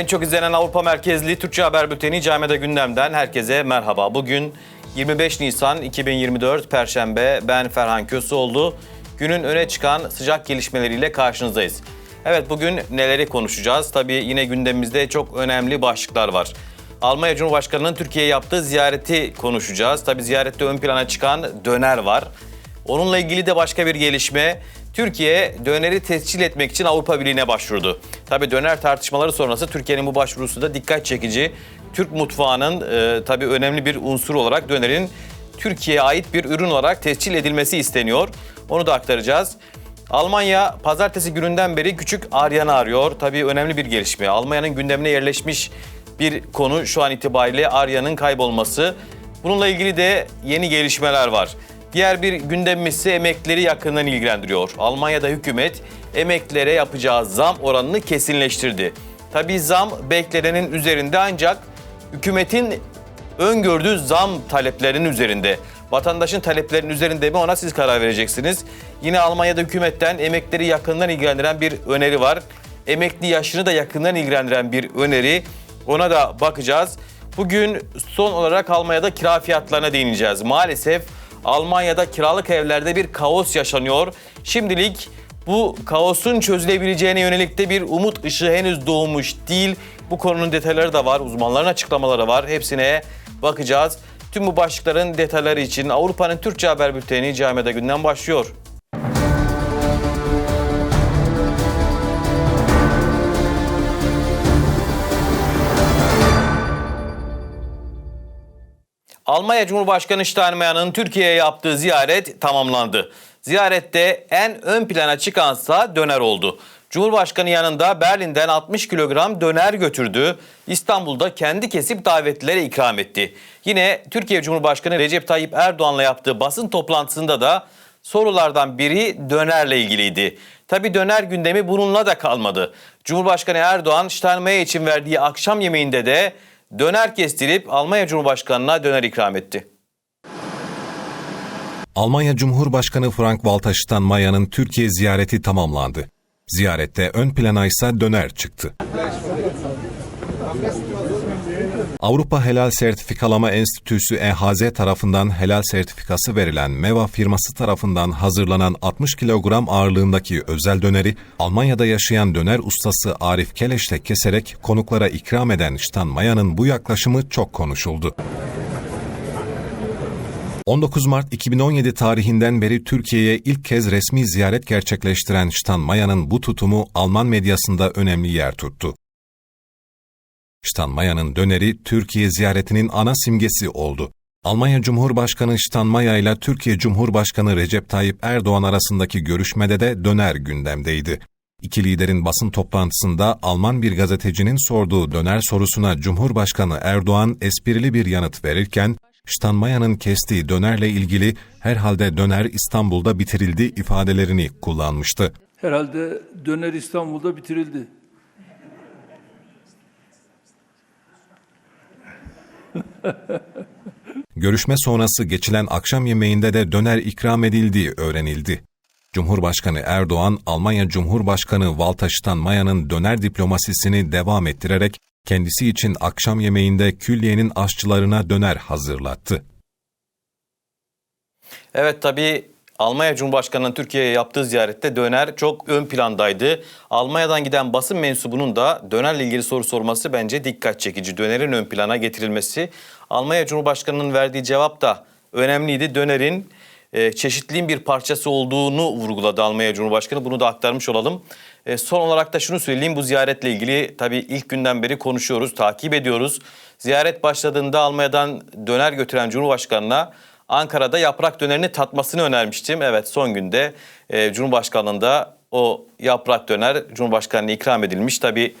En çok izlenen Avrupa merkezli Türkçe Haber Bülteni Cami'de gündemden herkese merhaba. Bugün 25 Nisan 2024 Perşembe ben Ferhan Köseoğlu. Günün öne çıkan sıcak gelişmeleriyle karşınızdayız. Evet bugün neleri konuşacağız? Tabii yine gündemimizde çok önemli başlıklar var. Almanya Cumhurbaşkanı'nın Türkiye'ye yaptığı ziyareti konuşacağız. Tabii ziyarette ön plana çıkan döner var. Onunla ilgili de başka bir gelişme. Türkiye döneri tescil etmek için Avrupa Birliği'ne başvurdu. Tabii döner tartışmaları sonrası Türkiye'nin bu başvurusu da dikkat çekici. Türk mutfağının e, tabii önemli bir unsur olarak dönerin Türkiye'ye ait bir ürün olarak tescil edilmesi isteniyor. Onu da aktaracağız. Almanya pazartesi gününden beri küçük Aryan'ı arıyor. Tabii önemli bir gelişme. Almanya'nın gündemine yerleşmiş bir konu şu an itibariyle Arya'nın kaybolması. Bununla ilgili de yeni gelişmeler var. Diğer bir gündemimiz ise emeklileri yakından ilgilendiriyor. Almanya'da hükümet emeklilere yapacağı zam oranını kesinleştirdi. Tabii zam beklenenin üzerinde ancak hükümetin öngördüğü zam taleplerinin üzerinde. Vatandaşın taleplerinin üzerinde mi ona siz karar vereceksiniz. Yine Almanya'da hükümetten emekleri yakından ilgilendiren bir öneri var. Emekli yaşını da yakından ilgilendiren bir öneri. Ona da bakacağız. Bugün son olarak Almanya'da kira fiyatlarına değineceğiz. Maalesef Almanya'da kiralık evlerde bir kaos yaşanıyor. Şimdilik bu kaosun çözülebileceğine yönelik de bir umut ışığı henüz doğmuş değil. Bu konunun detayları da var, uzmanların açıklamaları var. Hepsine bakacağız. Tüm bu başlıkların detayları için Avrupa'nın Türkçe Haber Bülteni Cami'de günden başlıyor. Almanya Cumhurbaşkanı Steinmeier'ın Türkiye'ye yaptığı ziyaret tamamlandı. Ziyarette en ön plana çıkansa döner oldu. Cumhurbaşkanı yanında Berlin'den 60 kilogram döner götürdü. İstanbul'da kendi kesip davetlilere ikram etti. Yine Türkiye Cumhurbaşkanı Recep Tayyip Erdoğan'la yaptığı basın toplantısında da sorulardan biri dönerle ilgiliydi. Tabi döner gündemi bununla da kalmadı. Cumhurbaşkanı Erdoğan Steinmeier için verdiği akşam yemeğinde de döner kestirip Almanya Cumhurbaşkanı'na döner ikram etti. Almanya Cumhurbaşkanı Frank-Walter Steinmeier'ın Türkiye ziyareti tamamlandı. Ziyarette ön plana ise döner çıktı. Avrupa Helal Sertifikalama Enstitüsü EHZ tarafından helal sertifikası verilen Meva firması tarafından hazırlanan 60 kilogram ağırlığındaki özel döneri Almanya'da yaşayan döner ustası Arif Keleş'te keserek konuklara ikram eden Steinmeier'ın bu yaklaşımı çok konuşuldu. 19 Mart 2017 tarihinden beri Türkiye'ye ilk kez resmi ziyaret gerçekleştiren Steinmeier'ın bu tutumu Alman medyasında önemli yer tuttu. Steinmeier'ın döneri Türkiye ziyaretinin ana simgesi oldu. Almanya Cumhurbaşkanı Steinmeier ile Türkiye Cumhurbaşkanı Recep Tayyip Erdoğan arasındaki görüşmede de döner gündemdeydi. İki liderin basın toplantısında Alman bir gazetecinin sorduğu döner sorusuna Cumhurbaşkanı Erdoğan esprili bir yanıt verirken, Steinmeier'ın kestiği dönerle ilgili herhalde döner İstanbul'da bitirildi ifadelerini kullanmıştı. Herhalde döner İstanbul'da bitirildi. Görüşme sonrası geçilen akşam yemeğinde de döner ikram edildiği öğrenildi. Cumhurbaşkanı Erdoğan, Almanya Cumhurbaşkanı Walter Steinmeier'ın döner diplomasisini devam ettirerek kendisi için akşam yemeğinde külliyenin aşçılarına döner hazırlattı. Evet tabii Almanya Cumhurbaşkanı'nın Türkiye'ye yaptığı ziyarette döner çok ön plandaydı. Almanya'dan giden basın mensubunun da dönerle ilgili soru sorması bence dikkat çekici. Dönerin ön plana getirilmesi. Almanya Cumhurbaşkanı'nın verdiği cevap da önemliydi. Dönerin e, çeşitliliğin bir parçası olduğunu vurguladı Almanya Cumhurbaşkanı. Bunu da aktarmış olalım. E, son olarak da şunu söyleyeyim bu ziyaretle ilgili tabii ilk günden beri konuşuyoruz, takip ediyoruz. Ziyaret başladığında Almanya'dan döner götüren Cumhurbaşkanı'na Ankara'da yaprak dönerini tatmasını önermiştim. Evet son günde e, Cumhurbaşkanlığında o yaprak döner Cumhurbaşkanı'na ikram edilmiş. Tabii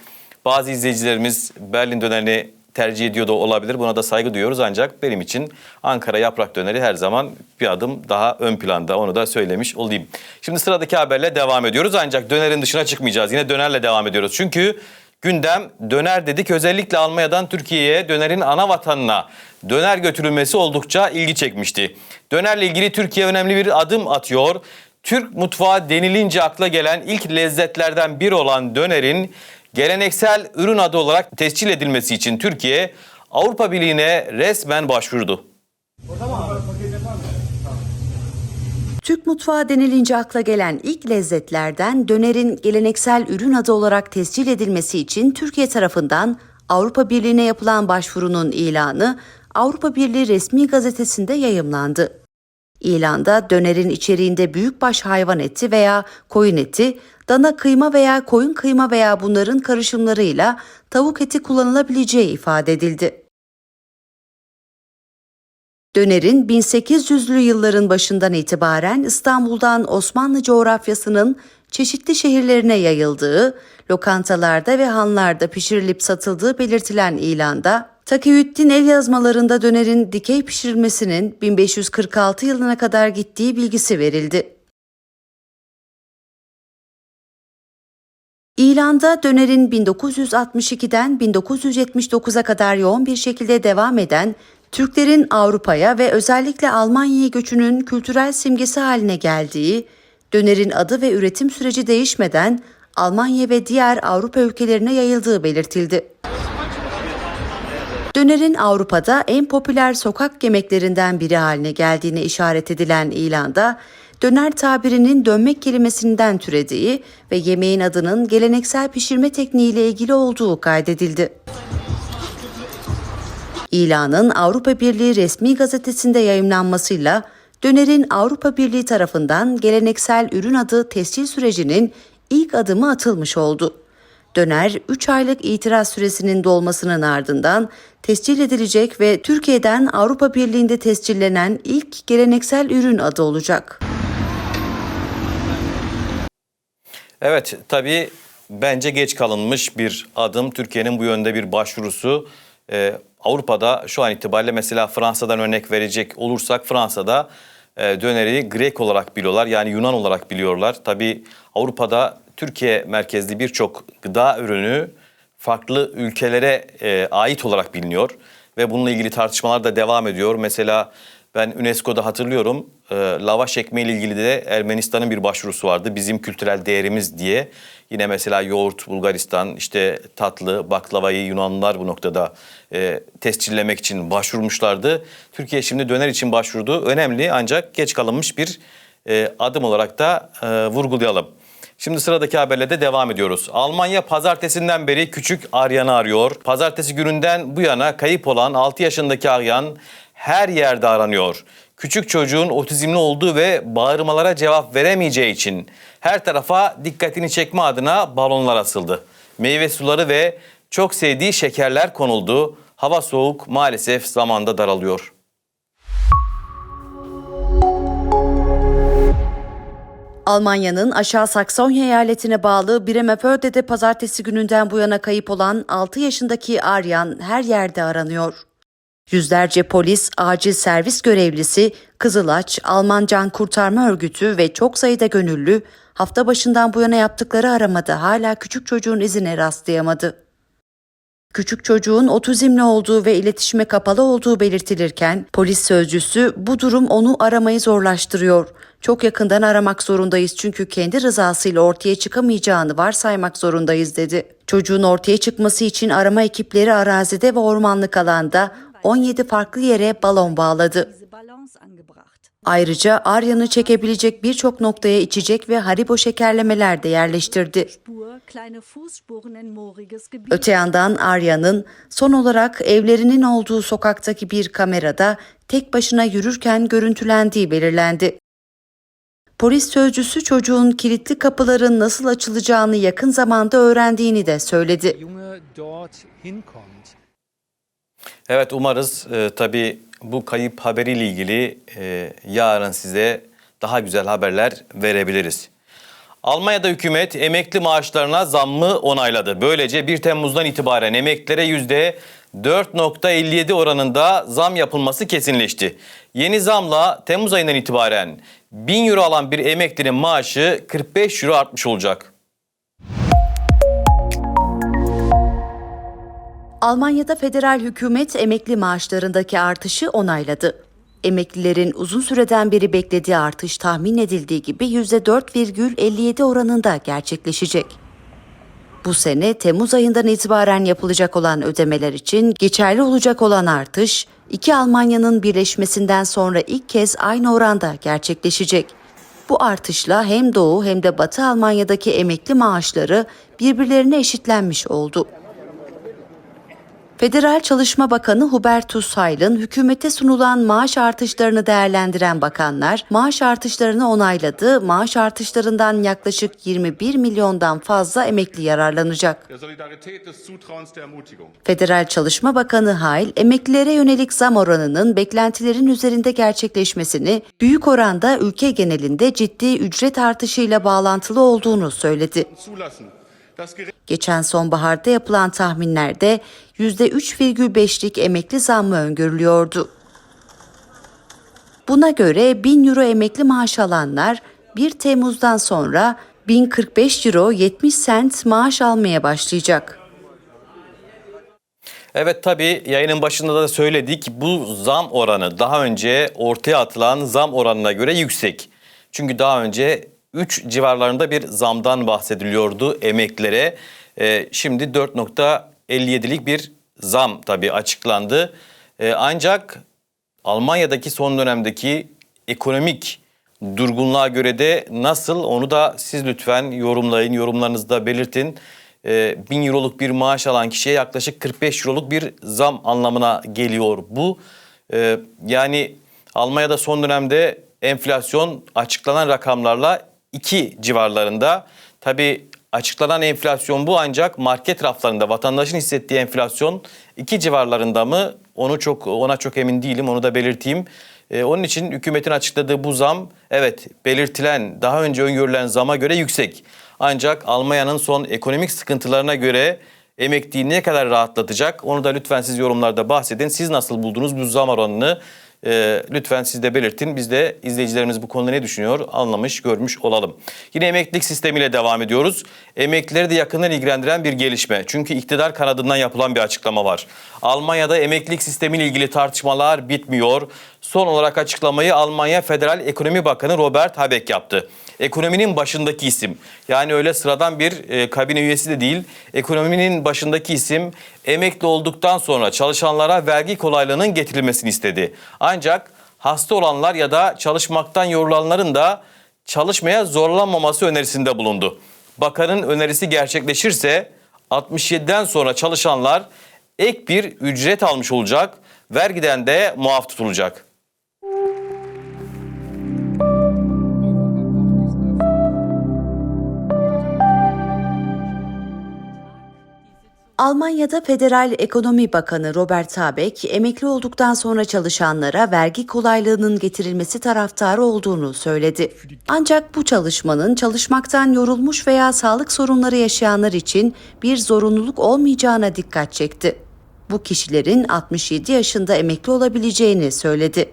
bazı izleyicilerimiz Berlin dönerini tercih ediyor da olabilir. Buna da saygı duyuyoruz ancak benim için Ankara yaprak döneri her zaman bir adım daha ön planda. Onu da söylemiş olayım. Şimdi sıradaki haberle devam ediyoruz ancak dönerin dışına çıkmayacağız. Yine dönerle devam ediyoruz. Çünkü gündem döner dedik. Özellikle Almanya'dan Türkiye'ye dönerin ana vatanına döner götürülmesi oldukça ilgi çekmişti. Dönerle ilgili Türkiye önemli bir adım atıyor. Türk mutfağı denilince akla gelen ilk lezzetlerden biri olan dönerin Geleneksel ürün adı olarak tescil edilmesi için Türkiye Avrupa Birliği'ne resmen başvurdu. Türk mutfağı denilince akla gelen ilk lezzetlerden dönerin geleneksel ürün adı olarak tescil edilmesi için Türkiye tarafından Avrupa Birliği'ne yapılan başvurunun ilanı Avrupa Birliği resmi gazetesinde yayımlandı. İlanda dönerin içeriğinde büyükbaş hayvan eti veya koyun eti, dana kıyma veya koyun kıyma veya bunların karışımlarıyla tavuk eti kullanılabileceği ifade edildi. Döner'in 1800'lü yılların başından itibaren İstanbul'dan Osmanlı coğrafyasının çeşitli şehirlerine yayıldığı, lokantalarda ve hanlarda pişirilip satıldığı belirtilen ilanda, Takiyüddin el yazmalarında dönerin dikey pişirilmesinin 1546 yılına kadar gittiği bilgisi verildi. İlanda dönerin 1962'den 1979'a kadar yoğun bir şekilde devam eden Türklerin Avrupa'ya ve özellikle Almanya'ya göçünün kültürel simgesi haline geldiği, dönerin adı ve üretim süreci değişmeden Almanya ve diğer Avrupa ülkelerine yayıldığı belirtildi. Dönerin Avrupa'da en popüler sokak yemeklerinden biri haline geldiğine işaret edilen ilanda, döner tabirinin dönmek kelimesinden türediği ve yemeğin adının geleneksel pişirme tekniğiyle ilgili olduğu kaydedildi. İlanın Avrupa Birliği resmi gazetesinde yayımlanmasıyla dönerin Avrupa Birliği tarafından geleneksel ürün adı tescil sürecinin ilk adımı atılmış oldu. Döner 3 aylık itiraz süresinin dolmasının ardından tescil edilecek ve Türkiye'den Avrupa Birliği'nde tescillenen ilk geleneksel ürün adı olacak. Evet tabii bence geç kalınmış bir adım. Türkiye'nin bu yönde bir başvurusu. Ee, Avrupa'da şu an itibariyle mesela Fransa'dan örnek verecek olursak Fransa'da e, döneri Grek olarak biliyorlar. Yani Yunan olarak biliyorlar. Tabii Avrupa'da Türkiye merkezli birçok gıda ürünü farklı ülkelere e, ait olarak biliniyor. Ve bununla ilgili tartışmalar da devam ediyor. Mesela ben UNESCO'da hatırlıyorum e, lavaş ekmeği ile ilgili de Ermenistan'ın bir başvurusu vardı. Bizim kültürel değerimiz diye. Yine mesela yoğurt Bulgaristan, işte tatlı, baklavayı Yunanlılar bu noktada e, tescillemek için başvurmuşlardı. Türkiye şimdi döner için başvurdu. Önemli ancak geç kalınmış bir e, adım olarak da e, vurgulayalım. Şimdi sıradaki haberle de devam ediyoruz. Almanya pazartesinden beri küçük Aryan'ı arıyor. Pazartesi gününden bu yana kayıp olan 6 yaşındaki Aryan her yerde aranıyor. Küçük çocuğun otizmli olduğu ve bağırmalara cevap veremeyeceği için her tarafa dikkatini çekme adına balonlar asıldı. Meyve suları ve çok sevdiği şekerler konuldu. Hava soğuk maalesef zamanda daralıyor. Almanya'nın Aşağı Saksonya eyaletine bağlı Bremerförde'de pazartesi gününden bu yana kayıp olan 6 yaşındaki Aryan her yerde aranıyor. Yüzlerce polis, acil servis görevlisi, Kızılaç, Alman Can Kurtarma Örgütü ve çok sayıda gönüllü hafta başından bu yana yaptıkları aramada hala küçük çocuğun izine rastlayamadı. Küçük çocuğun otizmli olduğu ve iletişime kapalı olduğu belirtilirken polis sözcüsü bu durum onu aramayı zorlaştırıyor. Çok yakından aramak zorundayız çünkü kendi rızasıyla ortaya çıkamayacağını varsaymak zorundayız dedi. Çocuğun ortaya çıkması için arama ekipleri arazide ve ormanlık alanda 17 farklı yere balon bağladı. Ayrıca Arya'nı çekebilecek birçok noktaya içecek ve Haribo şekerlemeler de yerleştirdi. Öte yandan Arya'nın son olarak evlerinin olduğu sokaktaki bir kamerada tek başına yürürken görüntülendiği belirlendi. Polis sözcüsü çocuğun kilitli kapıların nasıl açılacağını yakın zamanda öğrendiğini de söyledi. Evet umarız e, tabii bu kayıp haberiyle ilgili e, yarın size daha güzel haberler verebiliriz. Almanya'da hükümet emekli maaşlarına zammı onayladı. Böylece 1 Temmuz'dan itibaren emeklilere yüzde 4.57 oranında zam yapılması kesinleşti. Yeni zamla Temmuz ayından itibaren 1000 euro alan bir emeklinin maaşı 45 euro artmış olacak. Almanya'da federal hükümet emekli maaşlarındaki artışı onayladı. Emeklilerin uzun süreden beri beklediği artış tahmin edildiği gibi %4,57 oranında gerçekleşecek. Bu sene Temmuz ayından itibaren yapılacak olan ödemeler için geçerli olacak olan artış, iki Almanya'nın birleşmesinden sonra ilk kez aynı oranda gerçekleşecek. Bu artışla hem Doğu hem de Batı Almanya'daki emekli maaşları birbirlerine eşitlenmiş oldu. Federal Çalışma Bakanı Hubertus Heil'in hükümete sunulan maaş artışlarını değerlendiren bakanlar maaş artışlarını onayladı. Maaş artışlarından yaklaşık 21 milyondan fazla emekli yararlanacak. Federal Çalışma Bakanı Heil, emeklilere yönelik zam oranının beklentilerin üzerinde gerçekleşmesini, büyük oranda ülke genelinde ciddi ücret artışıyla bağlantılı olduğunu söyledi. Geçen sonbaharda yapılan tahminlerde %3,5'lik emekli zammı öngörülüyordu. Buna göre 1000 euro emekli maaş alanlar 1 Temmuz'dan sonra 1045 euro 70 sent maaş almaya başlayacak. Evet tabii yayının başında da söyledik bu zam oranı daha önce ortaya atılan zam oranına göre yüksek. Çünkü daha önce 3 civarlarında bir zamdan bahsediliyordu emeklilere. Ee, şimdi 4.57'lik bir zam tabii açıklandı. Ee, ancak Almanya'daki son dönemdeki ekonomik durgunluğa göre de nasıl onu da siz lütfen yorumlayın, yorumlarınızda belirtin. Ee, 1000 euroluk bir maaş alan kişiye yaklaşık 45 euroluk bir zam anlamına geliyor bu. Ee, yani Almanya'da son dönemde enflasyon açıklanan rakamlarla 2 civarlarında. Tabii açıklanan enflasyon bu ancak market raflarında vatandaşın hissettiği enflasyon 2 civarlarında mı? Onu çok ona çok emin değilim. Onu da belirteyim. Ee, onun için hükümetin açıkladığı bu zam evet belirtilen daha önce öngörülen zama göre yüksek. Ancak Almanya'nın son ekonomik sıkıntılarına göre emekliyi ne kadar rahatlatacak onu da lütfen siz yorumlarda bahsedin. Siz nasıl buldunuz bu zam oranını? Ee, lütfen siz de belirtin. Biz de izleyicilerimiz bu konuda ne düşünüyor anlamış, görmüş olalım. Yine emeklilik sistemiyle devam ediyoruz. Emeklileri de yakından ilgilendiren bir gelişme. Çünkü iktidar kanadından yapılan bir açıklama var. Almanya'da emeklilik sistemiyle ilgili tartışmalar bitmiyor. Son olarak açıklamayı Almanya Federal Ekonomi Bakanı Robert Habeck yaptı. Ekonominin başındaki isim. Yani öyle sıradan bir e, kabine üyesi de değil. Ekonominin başındaki isim emekli olduktan sonra çalışanlara vergi kolaylığının getirilmesini istedi. Ancak hasta olanlar ya da çalışmaktan yorulanların da çalışmaya zorlanmaması önerisinde bulundu. Bakanın önerisi gerçekleşirse 67'den sonra çalışanlar ek bir ücret almış olacak, vergiden de muaf tutulacak. Almanya'da Federal Ekonomi Bakanı Robert Habeck, emekli olduktan sonra çalışanlara vergi kolaylığının getirilmesi taraftarı olduğunu söyledi. Ancak bu çalışmanın çalışmaktan yorulmuş veya sağlık sorunları yaşayanlar için bir zorunluluk olmayacağına dikkat çekti. Bu kişilerin 67 yaşında emekli olabileceğini söyledi.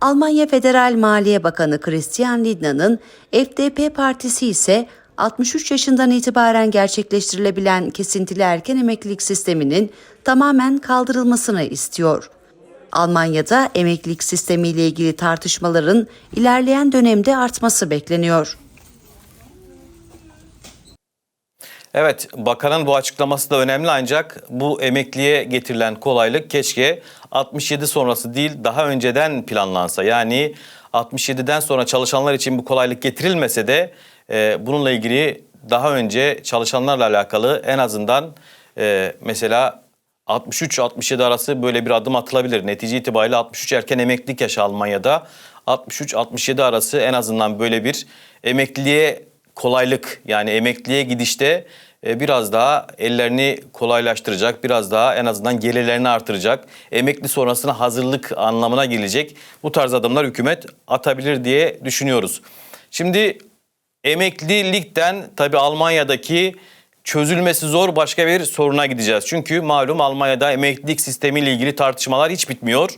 Almanya Federal Maliye Bakanı Christian Lindner'ın FDP partisi ise 63 yaşından itibaren gerçekleştirilebilen kesintili erken emeklilik sisteminin tamamen kaldırılmasını istiyor. Almanya'da emeklilik sistemiyle ilgili tartışmaların ilerleyen dönemde artması bekleniyor. Evet, bakanın bu açıklaması da önemli ancak bu emekliye getirilen kolaylık keşke 67 sonrası değil daha önceden planlansa. Yani 67'den sonra çalışanlar için bu kolaylık getirilmese de e, bununla ilgili daha önce çalışanlarla alakalı en azından e, mesela 63-67 arası böyle bir adım atılabilir. Netice itibariyle 63 erken emeklilik yaşı Almanya'da. 63-67 arası en azından böyle bir emekliliğe kolaylık yani emekliye gidişte e, biraz daha ellerini kolaylaştıracak, biraz daha en azından gelirlerini artıracak, emekli sonrasına hazırlık anlamına gelecek bu tarz adımlar hükümet atabilir diye düşünüyoruz. Şimdi emeklilikten tabii Almanya'daki çözülmesi zor başka bir soruna gideceğiz. Çünkü malum Almanya'da emeklilik sistemiyle ilgili tartışmalar hiç bitmiyor.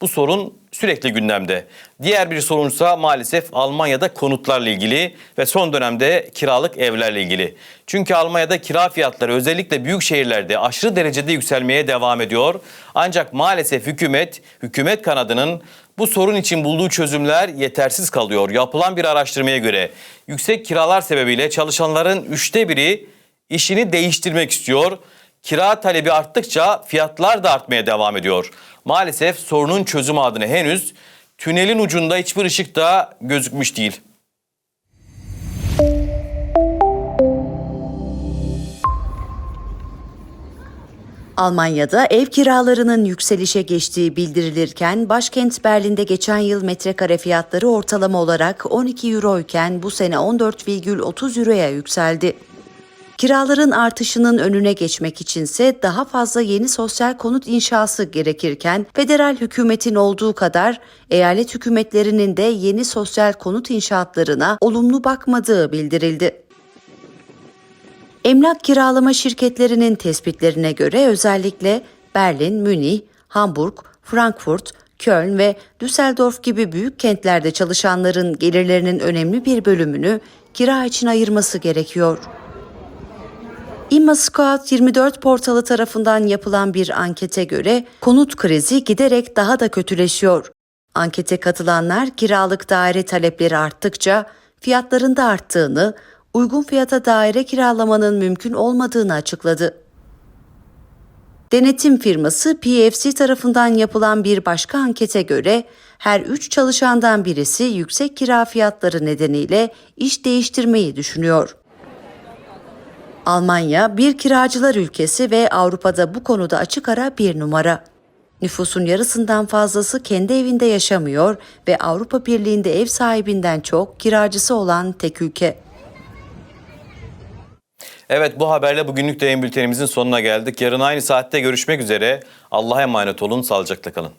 Bu sorun sürekli gündemde. Diğer bir sorunsa maalesef Almanya'da konutlarla ilgili ve son dönemde kiralık evlerle ilgili. Çünkü Almanya'da kira fiyatları özellikle büyük şehirlerde aşırı derecede yükselmeye devam ediyor. Ancak maalesef hükümet, hükümet kanadının bu sorun için bulduğu çözümler yetersiz kalıyor. Yapılan bir araştırmaya göre yüksek kiralar sebebiyle çalışanların üçte biri işini değiştirmek istiyor. Kira talebi arttıkça fiyatlar da artmaya devam ediyor. Maalesef sorunun çözüm adına henüz tünelin ucunda hiçbir ışık da gözükmüş değil. Almanya'da ev kiralarının yükselişe geçtiği bildirilirken başkent Berlin'de geçen yıl metrekare fiyatları ortalama olarak 12 euro iken bu sene 14,30 euroya yükseldi. Kiraların artışının önüne geçmek içinse daha fazla yeni sosyal konut inşası gerekirken federal hükümetin olduğu kadar eyalet hükümetlerinin de yeni sosyal konut inşaatlarına olumlu bakmadığı bildirildi. Emlak kiralama şirketlerinin tespitlerine göre özellikle Berlin, Münih, Hamburg, Frankfurt, Köln ve Düsseldorf gibi büyük kentlerde çalışanların gelirlerinin önemli bir bölümünü kira için ayırması gerekiyor. ImmoScout 24 portalı tarafından yapılan bir ankete göre konut krizi giderek daha da kötüleşiyor. Ankete katılanlar kiralık daire talepleri arttıkça fiyatların da arttığını, uygun fiyata daire kiralamanın mümkün olmadığını açıkladı. Denetim firması PFC tarafından yapılan bir başka ankete göre her üç çalışandan birisi yüksek kira fiyatları nedeniyle iş değiştirmeyi düşünüyor. Almanya bir kiracılar ülkesi ve Avrupa'da bu konuda açık ara bir numara. Nüfusun yarısından fazlası kendi evinde yaşamıyor ve Avrupa Birliği'nde ev sahibinden çok kiracısı olan tek ülke. Evet bu haberle bugünlük de yayın bültenimizin sonuna geldik. Yarın aynı saatte görüşmek üzere. Allah'a emanet olun, sağlıcakla kalın.